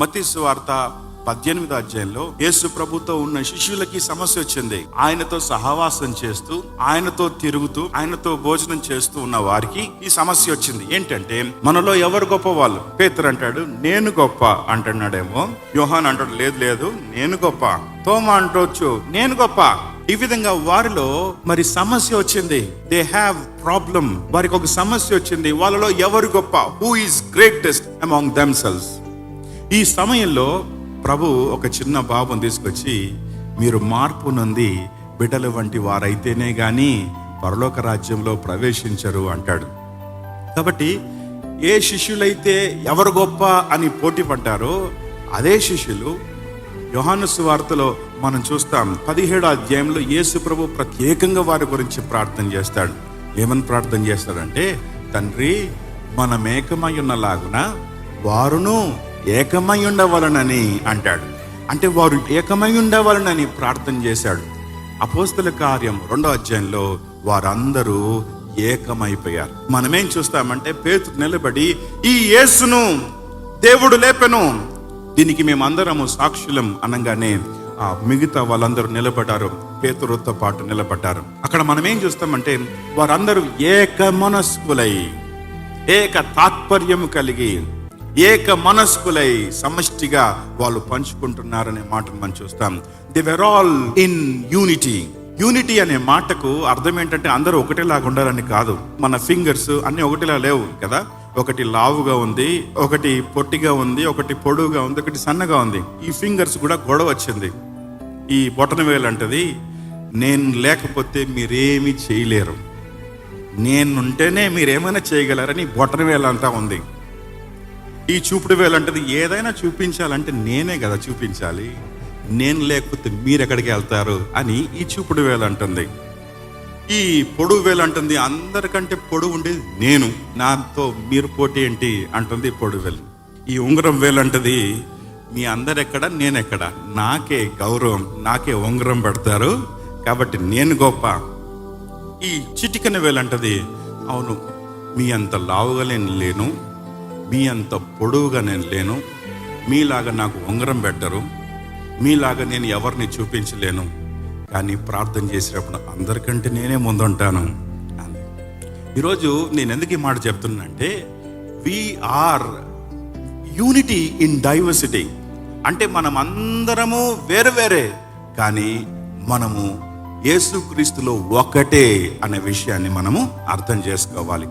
మతీసు వార్త పద్దెనిమిది అధ్యాయంలో యేసు ప్రభుతో ఉన్న శిష్యులకి సమస్య వచ్చింది. ఆయనతో సహవాసం చేస్తూ ఆయనతో తిరుగుతూ ఆయనతో భోజనం చేస్తూ ఉన్న వారికి ఈ సమస్య వచ్చింది. ఏంటంటే మనలో ఎవరు గొప్ప వాళ్ళు పేతురు అంటాడు నేను గొప్ప అంటున్నాడేమో. యోహాన్ అంటాడు లేదు లేదు నేను గొప్ప తోమా అంటొచ్చు నేను గొప్ప ఈ విధంగా వారిలో మరి సమస్య వచ్చింది. దే హ్యావ్ ప్రాబ్లం వారికి ఒక సమస్య వచ్చింది. వాళ్ళలో ఎవరు గొప్ప? Who is greatest among themselves ఈ సమయంలో ప్రభు ఒక చిన్న బాబుని తీసుకొచ్చి మీరు మార్పు నొంది బిడ్డల వంటి వారైతేనే కానీ పరలోక రాజ్యంలో ప్రవేశించరు అంటాడు. కాబట్టి ఏ శిష్యులైతే ఎవరు గొప్ప అని పోటీ పడ్డారో అదే శిష్యులు యోహాను సువార్తలో మనం చూస్తాం పదిహేడు అధ్యాయంలో యేసు ప్రభు ప్రత్యేకంగా వారి గురించి ప్రార్థన చేస్తాడు. ఏమని ప్రార్థన చేస్తాడంటే తండ్రి మన మేకమై ఉన్న ఉన్నలాగున వారును ఏకమై ఉండవలనని అంటాడు. అంటే వారు ఏకమై ఉండవలనని ప్రార్థన చేశాడు. అపోస్తల కార్యం రెండో అధ్యాయంలో వారందరూ ఏకమైపోయారు. మనమేం చూస్తామంటే పేతు నిలబడి ఈ యేసును దేవుడు లేపెను. దీనికి మేమందరము సాక్షులం అనగానే ఆ మిగతా వాళ్ళందరూ నిలబడ్డారు. పేతురుతో పాటు నిలబడ్డారు. అక్కడ మనం ఏం చూస్తామంటే వారందరూ ఏక మనస్కులై ఏక తాత్పర్యం కలిగి ఏక మనస్కులై సమష్టిగా వాళ్ళు పంచుకుంటున్నారనే మాటను మనం చూస్తాం. The were all in unity unity అనే మాటకు అర్థం ఏంటంటే అందరూ ఒకటేలాగా ఉండాలని కాదు. మన ఫింగర్స్ అన్ని ఒకటిలా లేవు కదా? ఒకటి లావుగా ఉంది ఒకటి పొట్టిగా ఉంది ఒకటి పొడువుగా ఉంది ఒకటి సన్నగా ఉంది. ఈ ఫింగర్స్ కూడా గొడవ వచ్చింది. ఈ బొటన వేలు అంటది నేను లేకపోతే మీరేమీ చేయలేరు. నేనుంటేనే మీరేమైనా చేయగలరని బొటన వేలు అంతా ఉంది. ఈ చూపుడు వేలు అంటది ఏదైనా చూపించాలంటే నేనే కదా చూపించాలి. నేను లేకపోతే మీరు ఎక్కడికి వెళ్తారు అని ఈ చూపుడు వేలు అంటుంది. ఈ పొడువు వేలు అంటుంది అందరికంటే పొడువు ఉండేది నేను. నాతో మీరు పోటీ ఏంటి అంటుంది పొడువు వేలు. ఈ ఉంగరం వేలు అంటది మీ అందరెక్కడ నేనెక్కడ? నాకే గౌరవం నాకే ఉంగరం పెడతారు. కాబట్టి నేను గొప్ప. ఈ చిటికన వేలంటది అవును మీ అంత లావుగా నేను లేను. మీ అంత పొడవుగా నేను లేను. మీలాగా నాకు ఉంగరం పెట్టరు. మీలాగా నేను ఎవరిని చూపించలేను. కానీ ప్రార్థన చేసినప్పుడు అందరికంటే నేనే ముందుంటాను. అని ఈరోజు నేను ఎందుకు ఈ మాట చెప్తున్నానంటే ఆర్ యూనిటీ ఇన్ డైవర్సిటీ అంటే మనం అందరము వేరు వేరే కానీ మనము యేసుక్రీస్తులో ఒకటే అనే విషయాన్ని మనము అర్థం చేసుకోవాలి.